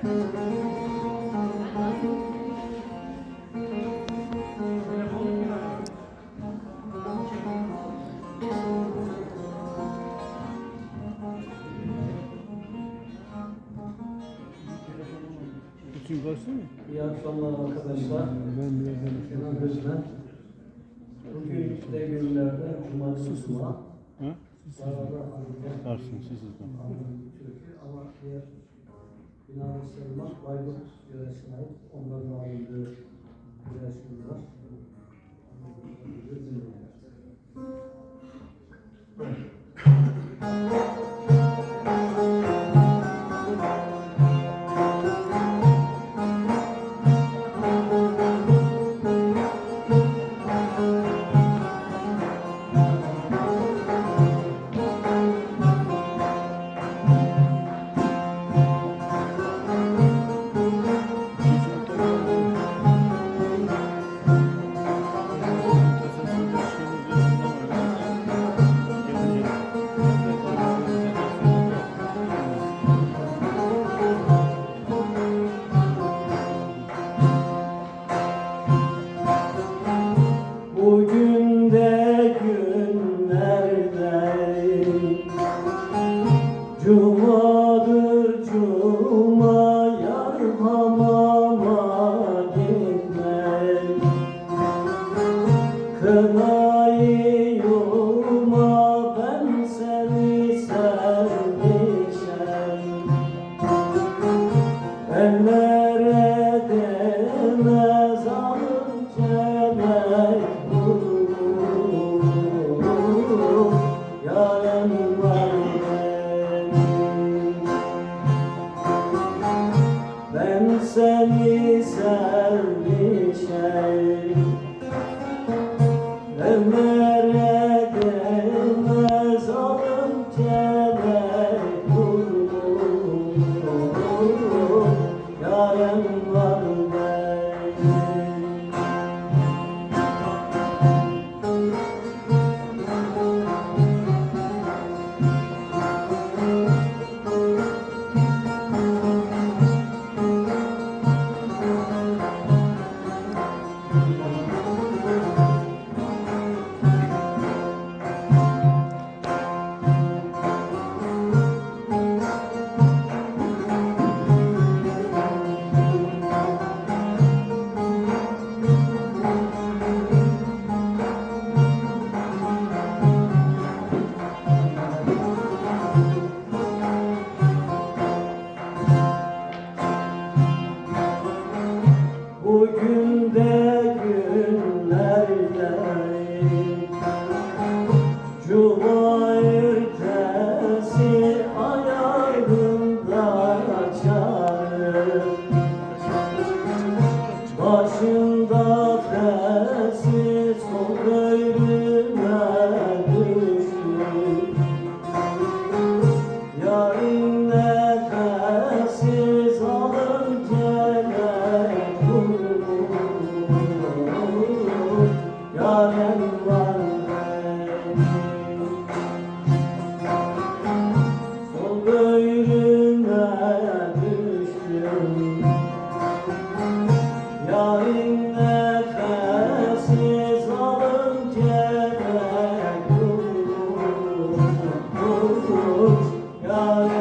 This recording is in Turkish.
Bütün baksana. İyi akşamlar arkadaşlar. Ben birazdan Kenan Özmen. Bugün de günlerde Cuma. Ha? Zararlı halinde Varsın susuzdan. Ama diğer binalı sayılmaz Bayburt yöresine ait onların alındığı birer Ellere değmez alın çemek Yarın var benim. Ben seni in love. bugün de günlerdeyim ertesi ayarında açarım Başında da oh